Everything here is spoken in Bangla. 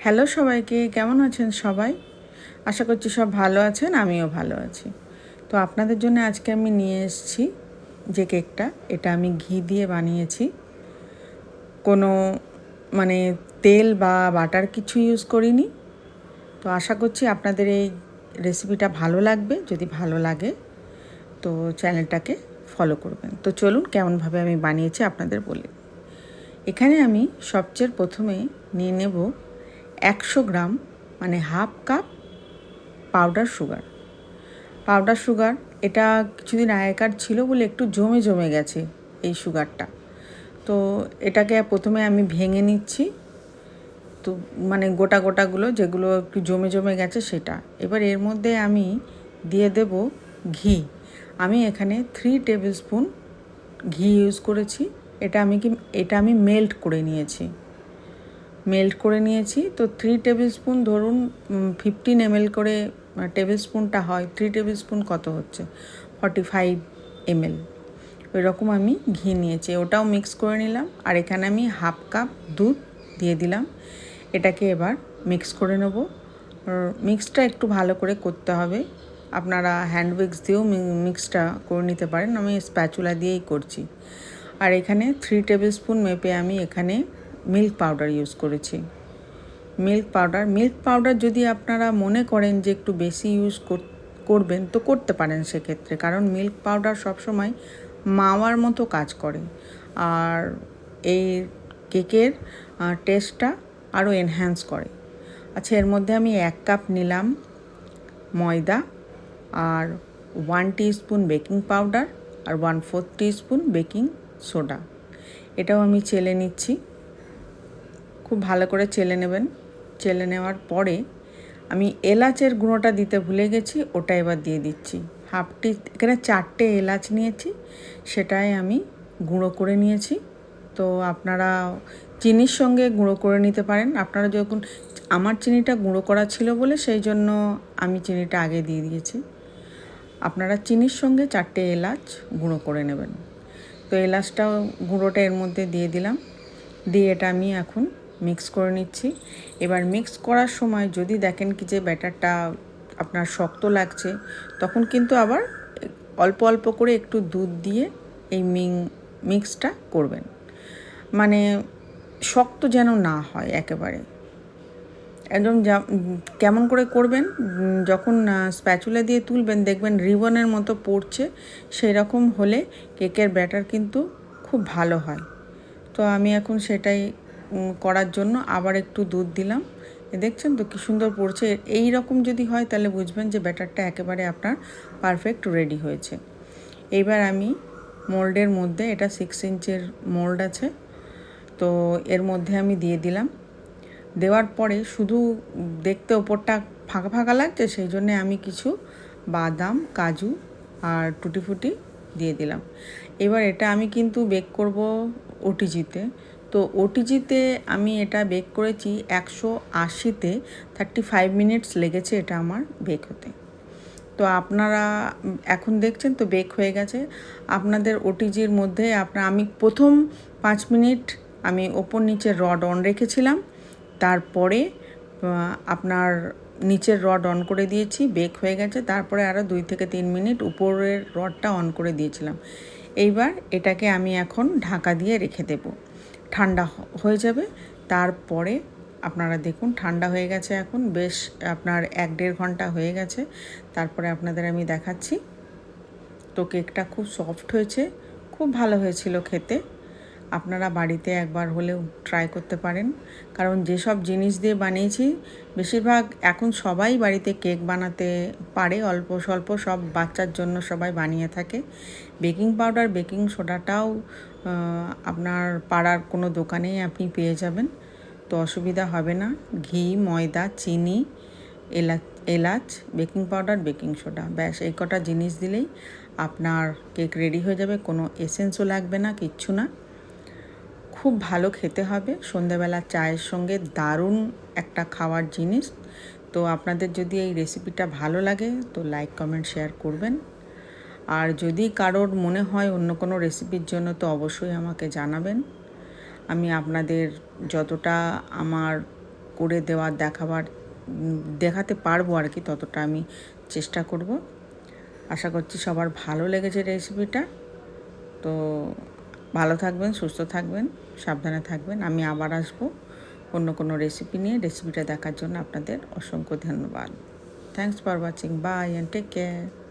হ্যালো সবাইকে, কেমন আছেন সবাই? আশা করছি সব ভালো আছেন, আমিও ভালো আছি। তো আপনাদের জন্য আজকে আমি নিয়ে এসেছি যে কেকটা, এটা আমি ঘি দিয়ে বানিয়েছি। কোনো মানে তেল বা বাটার কিছু ইউজ করিনি। তো আশা করছি আপনাদের এই রেসিপিটা ভালো লাগবে, যদি ভালো লাগে, তো চ্যানেলটাকে ফলো করবেন। তো চলুন কেমনভাবে আমি বানিয়েছি আপনাদের বলি। এখানে আমি সবচেয়ে প্রথমে নিয়ে নেব একশো গ্রাম মানে half cup powder sugar. Powder sugar, এটা কিছুদিন আগেকার ছিল বলে একটু জমে জমে গেছে এই সুগারটা। তো এটাকে প্রথমে আমি ভেঙে নিচ্ছি। তো মানে গোটা গোটাগুলো যেগুলো একটু জমে জমে গেছে সেটা। এবার এর মধ্যে আমি দিয়ে দেব ঘি। আমি এখানে থ্রি টেবিল স্পুন ঘি ইউজ করেছি। এটা আমি কি, এটা আমি মেল্ট করে নিয়েছি। মেল্ট করে নিয়েছি। তো থ্রি টেবিল স্পুন ধরুন ফিফটিন এম করে টেবিল স্পুনটা হয়। থ্রি টেবিল স্পুন কত হচ্ছে? ফর্টি ফাইভ এমএল ওই রকম আমি ঘি নিয়েছি। ওটাও মিক্স করে নিলাম। আর এখানে আমি হাফ কাপ দুধ দিয়ে দিলাম। এটাকে এবার মিক্স করে নেব। মিক্সটা একটু ভালো করে করতে হবে। আপনারা হ্যান্ড উইক্স দিয়েও মিক্সটা করে নিতে পারেন। আমি স্প্যাচুলা দিয়েই করছি। আর এখানে থ্রি টেবিল স্পুন মেপে আমি এখানে মিল্ক পাউডার ইউজ করেছি। মিল্ক পাউডার মিল্ক পাউডার যদি আপনারা মনে করেন যে একটু বেশি ইউজ করবেন, তো করতে পারেন সেক্ষেত্রে। কারণ মিল্ক পাউডার সবসময় মাওয়ার মতো কাজ করে। আর এই কেকের টেস্টটা আরও এনহ্যান্স করে। আচ্ছা এর মধ্যে আমি এক কাপ নিলাম ময়দা আর ওয়ান স্পুন বেকিং পাউডার আর one fourth spoon baking soda এটাও আমি চেলে নিচ্ছি। খুব ভালো করে চেলে নেবেন। চেলে নেওয়ার পরে আমি এলাচের গুঁড়োটা দিতে ভুলে গেছি, ওটা এবার দিয়ে দিচ্ছি। হাফ টি, এখানে চারটে এলাচ নিয়েছি, সেটাই আমি গুঁড়ো করে নিয়েছি। তো আপনারা চিনির সঙ্গে গুঁড়ো করে নিতে পারেন। আপনারা যখন, আমার চিনিটা গুঁড়ো করা ছিল বলে সেই জন্য আমি চিনিটা আগে দিয়ে দিয়েছি। আপনারা চিনির সঙ্গে চারটে এলাচ গুঁড়ো করে নেবেন। তো এলাচটাও গুঁড়োটা এর মধ্যে দিয়ে দিলাম। দিয়ে এটা আমি এখন মিক্স করে নিচ্ছি। এবার মিক্স করার সময় যদি দেখেন কি যে ব্যাটারটা আপনার শক্ত লাগছে, তখন কিন্তু আবার অল্প অল্প করে একটু দুধ দিয়ে এই মিং মিক্সটা করবেন। মানে শক্ত যেন না হয় একেবারে। একদম যা, কেমন করে করবেন, যখন স্প্যাচুলা দিয়ে তুলবেন, দেখবেন রিবনের মতো পড়ছে সেই রকম হলে কেকের ব্যাটার কিন্তু খুব ভালো হয়। তো আমি এখন সেটাই করার জন্য আবার একটু দুধ দিলাম। দেখছেন তো কী সুন্দর পড়ছে। এই রকম যদি হয় তাহলে বুঝবেন যে ব্যাটারটা একেবারে আপনার পারফেক্ট রেডি হয়েছে। এইবার আমি মোল্ডের মধ্যে, এটা সিক্স ইঞ্চের মোল্ড আছে, তো এর মধ্যে আমি দিয়ে দিলাম। দেওয়ার পরে শুধু দেখতে ওপরটা ফাঁকা ফাঁকা লাগছে, সেই জন্যে আমি কিছু বাদাম, কাজু আর টুটি ফুটি দিয়ে দিলাম। এবার এটা আমি কিন্তু বেক করব ওটিজিতে তো ওটিজিতে আমি এটা বেক করেছি একশো আশিতে। থার্টি ফাইভ মিনিটস লেগেছে এটা আমার বেক হতে। তো আপনারা এখন দেখছেন তো বেক হয়ে গেছে। আপনাদের ওটিজির মধ্যে আপনার, আমি প্রথম পাঁচ মিনিট আমি ওপর নিচে রড অন রেখেছিলাম। তারপরে আপনার নিচের রড অন করে দিয়েছি বেক হয়ে গেছে। তারপরে আরও দুই থেকে তিন মিনিট উপরের রডটা অন করে দিয়েছিলাম। এইবার এটাকে আমি এখন ঢাকা দিয়ে রেখে দেব। ঠান্ডা হয়ে যাবে। তারপরে আপনারা দেখুন, ঠান্ডা হয়ে গেছে এখন। বেশ আপনার এক দেড় ঘণ্টা হয়ে গেছে। তারপরে আপনাদের আমি দেখাচ্ছি। তো কেকটা খুব সফট হয়েছে। খুব ভালো হয়েছিল খেতে। আপনারা বাড়িতে একবার হলেও ট্রাই করতে পারেন। কারণ যেসব জিনিস দিয়ে বানিয়েছি, বেশিরভাগ এখন সবাই বাড়িতে কেক বানাতে পারে। অল্প স্বল্প সব বাচ্চার জন্য সবাই বানিয়ে থাকে। বেকিং পাউডার বেকিং সোডাটাও আপনার পাড়ার কোনো দোকানেই আপনি পেয়ে যাবেন। তো অসুবিধা হবে না। ঘি, ময়দা, চিনি এলাচ এলাচ বেকিং পাউডার বেকিং সোডা ব্যাস, এই কটা জিনিস দিলেই আপনার কেক রেডি হয়ে যাবে। কোনো এসেন্সও লাগবে না, কিচ্ছু না। খুব ভালো খেতে হবে। সন্ধেবেলা চায়ের সঙ্গে দারুণ একটা খাওয়ার জিনিস। তো আপনাদের যদি এই রেসিপিটা ভালো লাগে, তো লাইক কমেন্ট শেয়ার করবেন। আর যদি কারোর মনে হয় অন্য কোনো রেসিপির জন্য, তো অবশ্যই আমাকে জানাবেন। আমি আপনাদের যতটা আমার করে দেওয়ার দেখাবার, দেখাতে পারব আর কি, ততটা আমি চেষ্টা করব। আশা করছি সবার ভালো লেগেছে রেসিপিটা তো ভালো থাকবেন, সুস্থ থাকবেন, সাবধানে থাকবেন। আমি আবার আসব অন্য কোনো রেসিপি নিয়ে। রেসিপিটা দেখার জন্য আপনাদের অসংখ্য ধন্যবাদ। Thanks for watching bye and take care